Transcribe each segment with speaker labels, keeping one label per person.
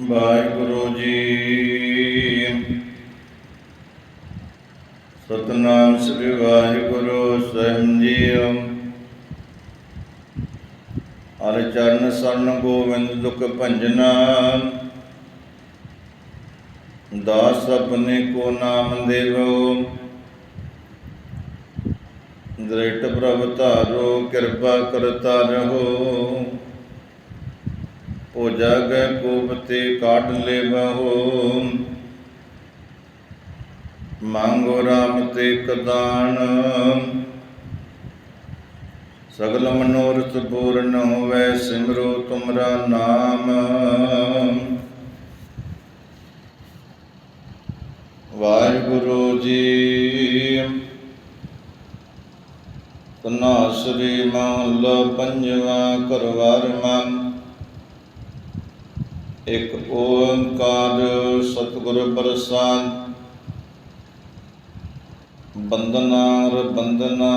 Speaker 1: ਵਾਹਿਗੁਰੂ ਜੀ। ਸਤਨਾਮ ਸ੍ਰੀ ਵਾਹਿਗੁਰੂ ਸਹਿਬ ਜੀਓ। ਹਰਿ ਚਰਨ ਸਰਨ ਗੋਬਿੰਦ ਦੁਖ ਭੰਜਨਾ। ਦਾਸ ਆਪਨੇ ਕੋ ਨਾਮ ਦੇਵੋ। ਦ੍ਰਿਟ ਪ੍ਰਭ ਧਾਰੋ, ਕਿਰਪਾ ਕਰਤਾ ਰਹੋ। ਹੋ ਜਾਗੈ ਕੋਪਤੇ ਕਾਟ ਲੈ ਬਹੋ। ਮੰਗੋ ਰਾਮ ਤੇ ਕਦਾਨ ਸਗਲ ਮਨੋਰਥ ਪੂਰਨ ਹੋਵੇ ਸਿਮਰੋ ਤੁਮਰਾ ਨਾਮ। ਵਾਹਿਗੁਰੂ ਜੀ ਤਨਾਸਰੀ ਮਹਲਾ ਪੰਜਵਾ ਕਰਵਾਰ ਮਨ ਇੱਕ ਓੰਕਾਰ ਸਤਿਗੁਰ ਪ੍ਰਸਾਦ। ਬੰਦਨਾ ਰ ਬੰਦਨਾ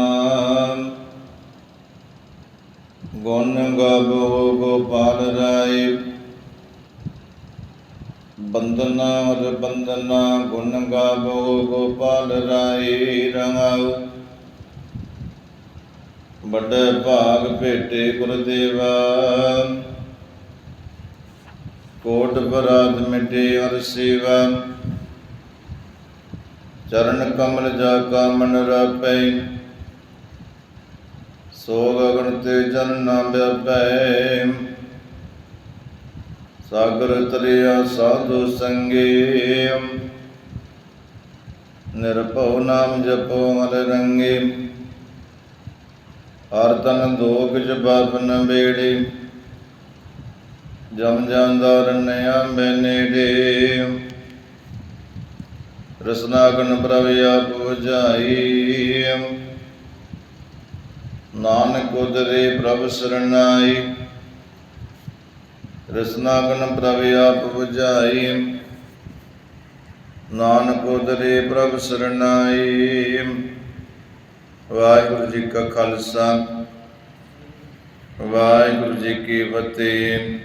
Speaker 1: ਗੁਣ ਗਾਵੋ ਗੋਪਾਲ ਰਾਏ। ਬੰਦਨਾ ਰ ਬੰਦਨਾ ਗੁਣ ਗਾਵੋ ਗੋਪਾਲ ਰਾਏ ਰੰਗਾਉ ਵੱਡੇ ਭਾਗ ਭੇਟੇ ਗੁਰਦੇਵਾ। ਕੋਟ ਬਰਾਦ ਮਿਟੇ ਅਰ ਸੇਵਾ। ਚਰਨ ਕਮਲ ਜਾ ਕਾ ਮਨ ਰਾਪੈ। ਸੋ ਗਗਨ ਤੇ ਜਨ ਨਾ ਵਿਆਪੈ। ਸਾਗਰ ਤਰਿਆ ਸਾਧੂ ਸੰਗੇ। ਨਿਰਭਉ ਨਾਮ ਜਪੋ ਮਲ ਰੰਗੇ। ਹਰ ਤਨ ਦੋਖ ਜਪਾਪ ਨ ਬੇੜੇ ਜਮ ਜਾਂਦਾ ਰਨਿਆ ਨੇੜੇ ਰਸਨਾਗਨ ਪ੍ਰਭ ਆਪ 부ਝਾਈ ਨਾਨਕ ਉਦਰੇ ਪ੍ਰਭ ਸਰਨਾਈ ਰਸਨਾਗਨ ਪ੍ਰਭ ਆਪ 부ਝਾਈ ਨਾਨਕ ਉਦਰੇ ਪ੍ਰਭ ਸਰਨਾਈ ਵਾਹਿਗੁਰੂ ਜੀ ਕਾ ਖਾਲਸਾ। ਵਾਹਿਗੁਰੂ ਜੀ ਕੀ ਫਤਿਹ।